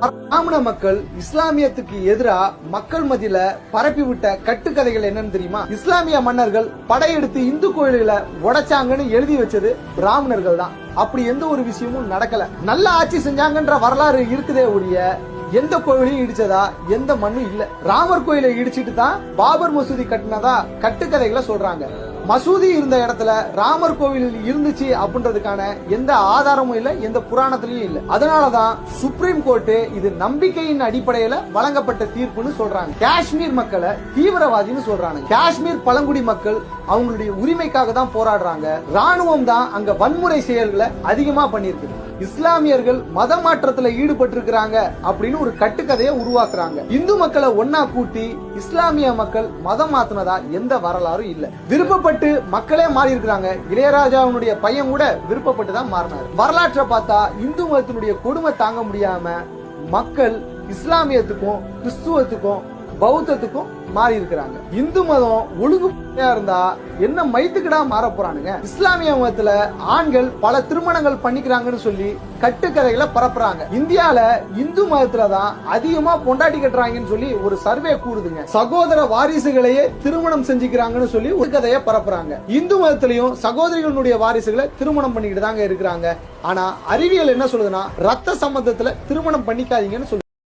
பிராமண மக்கள் இஸ்லாமியத்துக்கு எதிரா மக்கள் மதியில பரப்பி விட்ட கட்டுக்கதைகள் என்னன்னு தெரியுமா? இஸ்லாமிய மன்னர்கள் படையெடுத்து இந்து கோயில்களை உடைச்சாங்கன்னு எழுதி வச்சது பிராமணர்கள் தான் அப்படி எந்த ஒரு விஷயமும் நடக்கல. நல்ல ஆட்சி செஞ்சாங்கன்ற வரலாறு இருக்குதே ஒழிய எந்த கோவிலையும் இடிச்சதா? எந்த மண்ணும் இல்ல. ராமர் கோயிலை இடிச்சிட்டு தான் பாபர் மசூதி கட்டினதா கட்டுக்கதைகளை சொல்றாங்க. மசூதி இருந்த இடத்துல ராமர் கோவில் இருந்துச்சு அப்படின்றதுக்கான எந்த ஆதாரமும் இல்ல எந்த புராணத்திலயும் இல்ல. அதனாலதான் சுப்ரீம் கோர்ட் இது நம்பிக்கையின் அடிப்படையில வழங்கப்பட்ட தீர்ப்புன்னு சொல்றாங்க. காஷ்மீர் மக்களை தீவிரவாதின்னு சொல்றாங்க காஷ்மீர் பழங்குடி மக்கள் அவங்களுடைய உரிமைக்காக தான் போராடுறாங்க. ராணுவம் தான் அங்க வன்முறை செயல்களை அதிகமா பண்ணிருக்கு இஸ்லாமியர்கள் மத மாற்றத்துல ஈடுபட்டு இருக்கிறாங்க அப்படின்னு ஒரு கட்டுக்கதையை உருவாக்குறாங்க. இந்து மக்களை ஒன்னா கூட்டி இஸ்லாமிய மக்கள் மதம் மாத்தினதா எந்த வரலாறும் இல்ல. விருப்பப்பட்டு மக்களே மாறி இருக்கிறாங்க இளையராஜாவுடைய பையன் கூட விருப்பப்பட்டு தான் மாறினார். வரலாற்றை பார்த்தா இந்து மதத்தினுடைய கொடுமை தாங்க முடியாம மக்கள் இஸ்லாமியத்துக்கும் கிறிஸ்துவத்துக்கும் பௌத்தத்துக்கும் மாறி இருக்கிறாங்க. இந்து மதம் ஒழுங்கு இருந்தா என்ன மைத்துக்கிடா மாற போறானுங்க? இஸ்லாமிய மதத்துல ஆண்கள் பல திருமணங்கள் பண்ணிக்கிறாங்கன்னு சொல்லி கட்டுக்கதைகளை பரப்புறாங்க. இந்தியால இந்து மதத்துல தான் அதிகமா பொண்டாட்டி கட்டுறாங்கன்னு சொல்லி ஒரு சர்வே கூறுதுங்க. சகோதர வாரிசுகளையே திருமணம் செஞ்சுக்கிறாங்கன்னு சொல்லி ஒரு கதையை பரப்புறாங்க. இந்து மதத்திலையும் சகோதரிகளுடைய வாரிசுகளை திருமணம் பண்ணிக்கிட்டு தாங்க இருக்கிறாங்க. ஆனா அறிவியல் என்ன சொல்லுதுன்னா ரத்த சம்பந்தத்துல திருமணம் பண்ணிக்காதீங்கன்னு சொல்லி